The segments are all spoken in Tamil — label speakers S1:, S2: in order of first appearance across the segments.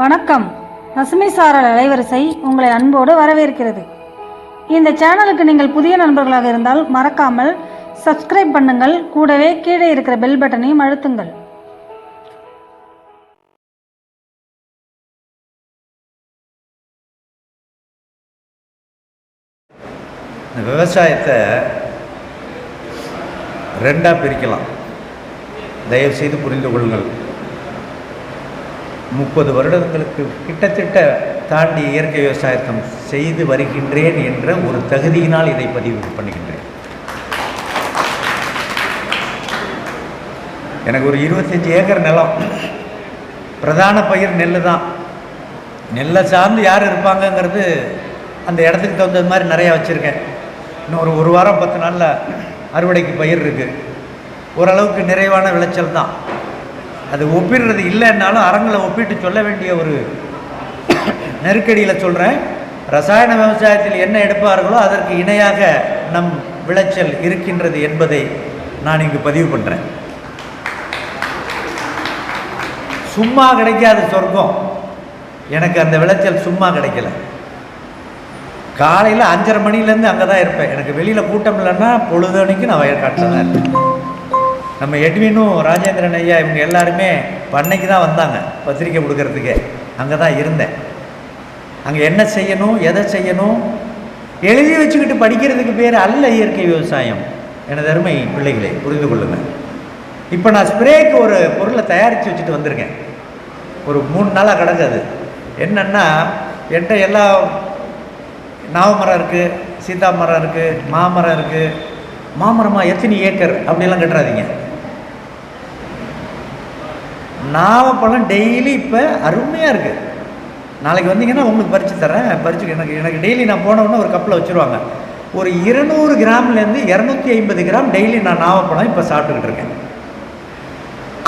S1: வணக்கம். பசுமை சாரல் அலைவரிசை உங்களை அன்போடு வரவேற்கிறது. இந்த சேனலுக்கு நீங்கள் புதிய நண்பர்களாக இருந்தால் மறக்காமல் சப்ஸ்கிரைப் பண்ணுங்கள். கூடவே கீழே இருக்கிற பெல் பட்டனையும் அழுத்துங்கள்.
S2: இந்த விவசாயத்தை ரெண்டாக பிரிக்கலாம். தயவுசெய்து புரிந்து கொள்ளுங்கள். முப்பது வருடங்களுக்கு கிட்டத்தட்ட தாண்டி இயற்கை விவசாயத்தம் செய்து வருகின்றேன் என்ற ஒரு தகுதியினால் இதை பதிவு பண்ணுகின்றேன் எனக்கு ஒரு இருபத்தஞ்சி ஏக்கர் நிலம். பிரதான பயிர் நெல் தான். நெல்லை சார்ந்து யார் இருப்பாங்கங்கிறது அந்த இடத்துக்கு தகுந்த மாதிரி நிறையா வச்சுருக்கேன். இன்னும் ஒரு ஒரு வாரம் பத்து நாளில் அறுவடைக்கு பயிர் இருக்குது ஓரளவுக்கு நிறைவான விளைச்சல் தான். அது ஒப்பிடுறது இல்லைன்னாலும் அரங்கில் ஒப்பிட்டு சொல்ல வேண்டிய ஒரு நெருக்கடியில் சொல்கிறேன் ரசாயன விவசாயத்தில் என்ன எடுப்பார்களோ அதற்கு இணையாக நம் விளைச்சல் இருக்கின்றது என்பதை நான் இங்கு பதிவு பண்ணுறேன் சும்மா கிடைக்காது சொர்க்கம். எனக்கு அந்த விளைச்சல் சும்மா கிடைக்கல. காலையில் அஞ்சரை மணிலேருந்து அங்கே தான் இருப்பேன். எனக்கு வெளியில் கூட்டம் இல்லைன்னா பொழுதனைக்கு நான் வயற்காட்டில் தான் இருப்பேன். நம்ம எட்வினும் ராஜேந்திரன் ஐயா இவங்க எல்லாருமே பண்ணைக்கு தான் வந்தாங்க பத்திரிக்கை கொடுக்கறதுக்கு. அங்கே தான் இருந்தேன். அங்கே என்ன செய்யணும் எதை செய்யணும்? எழுதி வச்சுக்கிட்டு படிக்கிறதுக்கு பேர் அல்ல இயற்கை விவசாயம். எனது அருமை பிள்ளைகளை புரிந்து கொள்ளுங்கள். இப்போ நான் ஸ்ப்ரேக்கு ஒரு பொருளை தயாரித்து வச்சுட்டு வந்திருக்கேன். ஒரு மூணு நாளாக கிடக்குது என்னென்னா என்கிட்ட எல்லா நாவமரம் இருக்குது சீதா மரம் இருக்குது மாமரம் இருக்குது மாமரமாக எத்தனை ஏக்கர்? அப்படிலாம் கட்டுறாதீங்க. நாவப்பழம் டெய்லி இப்போ அருமையாக இருக்குது நாளைக்கு வந்தீங்கன்னா உங்களுக்கு பறித்து தரேன். பறிச்சு எனக்கு எனக்கு டெய்லி நான் போனவுடனே ஒரு கப்பில் வச்சுருவாங்க. ஒரு இருநூறு கிராம்லேருந்து இரநூத்தி ஐம்பது கிராம் டெய்லி நான் நாவப்பழம் இப்போ சாப்பிட்டுக்கிட்டு இருக்கேன்.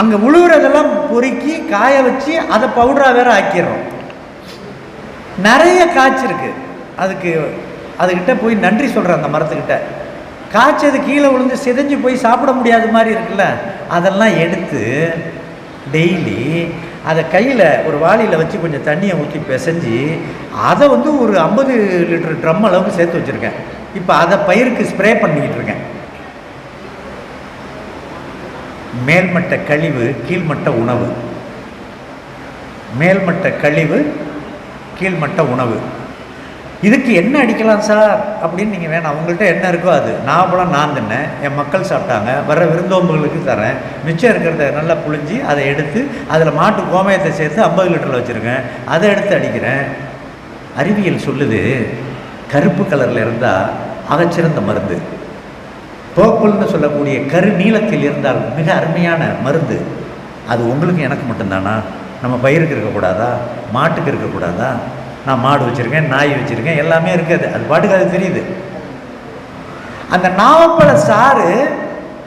S2: அங்கே உழுவுறதெல்லாம் பொறுக்கி காய வச்சு அதை பவுடராக வேற ஆக்கிடுறோம். நிறைய காய்ச்சிருக்கு அதுக்கு அதுக்கிட்ட போய் நன்றி சொல்கிறேன் அந்த மரத்துக்கிட்ட. காய்ச்சது கீழே விழுந்து சிதைஞ்சு போய் சாப்பிட முடியாத மாதிரி இருக்குல்ல? அதெல்லாம் எடுத்து டெய்லி அதை கையில் ஒரு வாளியில் வச்சு கொஞ்சம் தண்ணியை ஊற்றி பிசைஞ்சு அதை வந்து ஒரு ஐம்பது லிட்டர் ட்ரம் அளவுக்கு சேர்த்து வச்சுருக்கேன். இப்போ அதை பயிருக்கு ஸ்ப்ரே பண்ணிக்கிட்டு இருக்கேன். மேல்மட்ட கழிவு கீழ்மட்ட உணவு. மேல்மட்ட கழிவு கீழ்மட்ட உணவு. இதுக்கு என்ன அடிக்கலாம் சார்? அப்படின்னு நீங்கள் வேணாம். அவங்கள்ட்ட என்ன இருக்கோ அது. நான் நாவப்பழம் நான் தின்னேன். என் மக்கள் சாப்பிட்டாங்க. வர விருந்தோம்புகளுக்கு தரேன். மிச்சம் இருக்கிறத நல்லா புழிஞ்சு அதை எடுத்து அதில் மாட்டு கோமயத்தை சேர்த்து ஐம்பது லிட்டரில் வச்சுருக்கேன். அதை எடுத்து அடிக்கிறேன். அறிவியல் சொல்லுது கருப்பு கலரில் இருந்தால் அகச்சிறந்த மருந்து. போக்குள்னு சொல்லக்கூடிய கரு நீளத்தில் இருந்தால் மிக அருமையான மருந்து. அது உங்களுக்கு எனக்கு மட்டும்தானா? நம்ம பயிருக்கு இருக்கக்கூடாதா? மாட்டுக்கு இருக்கக்கூடாதா? நான் மாடு வச்சுருக்கேன் நாய் வச்சுருக்கேன் எல்லாமே இருக்குது. அது பாட்டுக்கு அது தெரியுது. அந்த நாவப்பழ சாறு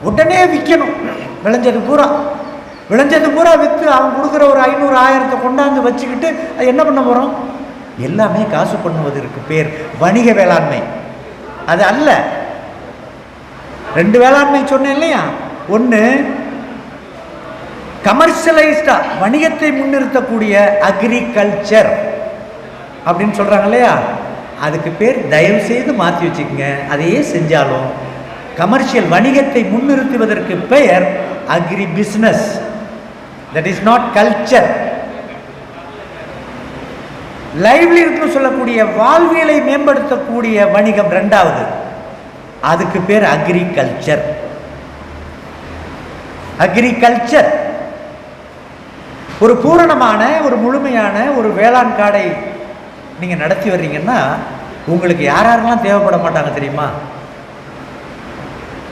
S2: உடனே விற்கணும் விளைஞ்சது பூரா. விளைஞ்சது பூரா விற்று அவன் கொடுக்குற ஒரு ஐநூறு ஆயிரத்தை கொண்டாந்து வச்சுக்கிட்டு அது என்ன பண்ண போகிறோம் எல்லாமே காசு பண்ணுவதற்கு பேர் வணிக வேளாண்மை. அது அல்ல. ரெண்டு வேளாண்மை சொன்னேன் இல்லையா? ஒன்று கமர்ஷியலைஸ்டா வணிகத்தை முன்னிறுத்தக்கூடிய அக்ரிகல்ச்சர் அப்படின்னு சொல்கிறாங்க இல்லையா? அதுக்கு பேர் தயவு செய்து மாற்றி வச்சுக்கோங்க. அதையே செஞ்சாலும் கமர்ஷியல் வணிகத்தை முன்னிறுத்துவதற்கு பெயர் agri business that is not culture லைவ்லிஹுட்னு சொல்லக்கூடிய வாழ்வியலை மேம்படுத்தக்கூடிய வணிகம் ரெண்டாவது அதுக்கு பேர் அக்ரிகல்ச்சர் அக்ரிகல்ச்சர் ஒரு பூரணமான ஒரு முழுமையான ஒரு வேளாண் காடை நீங்கள் நடத்தி வர்றீங்கன்னா உங்களுக்கு யார் யாரெல்லாம் தேவைப்பட மாட்டாங்க தெரியுமா?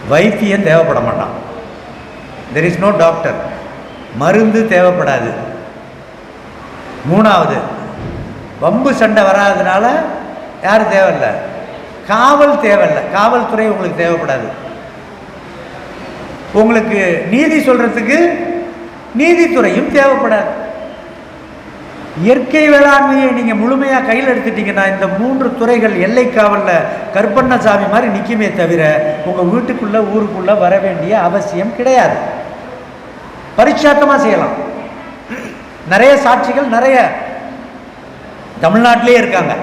S2: வைத்தியம் தேவைப்பட மாட்டான். தெர் இஸ் நோ டாக்டர் மருந்து தேவைப்படாது. மூணாவது வம்பு சண்டை வராததுனால யாரும் தேவையில்லை. காவல் தேவையில்லை. காவல்துறை உங்களுக்கு தேவைப்படாது. உங்களுக்கு நீதி சொல்கிறதுக்கு நீதித்துறையும் தேவைப்படாது. இயற்கை வேளாண்மையை நீங்கள் முழுமையாக கையில் எடுத்துட்டீங்கன்னா இந்த மூன்று துறைகள் எல்லை காவலில் கருப்பண்ணசாமி மாதிரி நிற்குமே தவிர உங்கள் வீட்டுக்குள்ளே ஊருக்குள்ளே வர வேண்டிய அவசியம் கிடையாது. பரிச்சாத்தமாக செய்யலாம். நிறைய சாட்சிகள் நிறைய தமிழ்நாட்டிலே இருக்காங்க.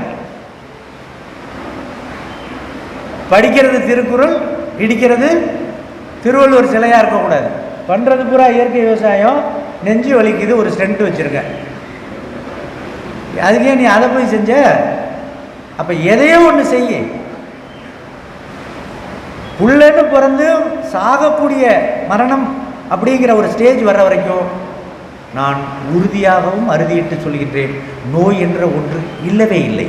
S2: படிக்கிறது திருக்குறள் இடிக்கிறது திருவள்ளுவர் சிலையாக இருக்கக்கூடாது. பண்ணுறது பூரா இயற்கை விவசாயம் நெஞ்சு வலிக்குது ஒரு ஸ்டென்ட் வச்சுருக்கேன். அதுக்கே நீ அதை போய் செஞ்ச? அப்போ எதையோ ஒன்று செய்ய புள்ளன்னு பிறந்து சாகக்கூடிய மரணம் அப்படிங்கிற ஒரு ஸ்டேஜ் வர்ற வரைக்கும் நான் உறுதியாகவும் அறுதியிட்டு சொல்கின்றேன். நோய் என்ற ஒன்று இல்லவே இல்லை.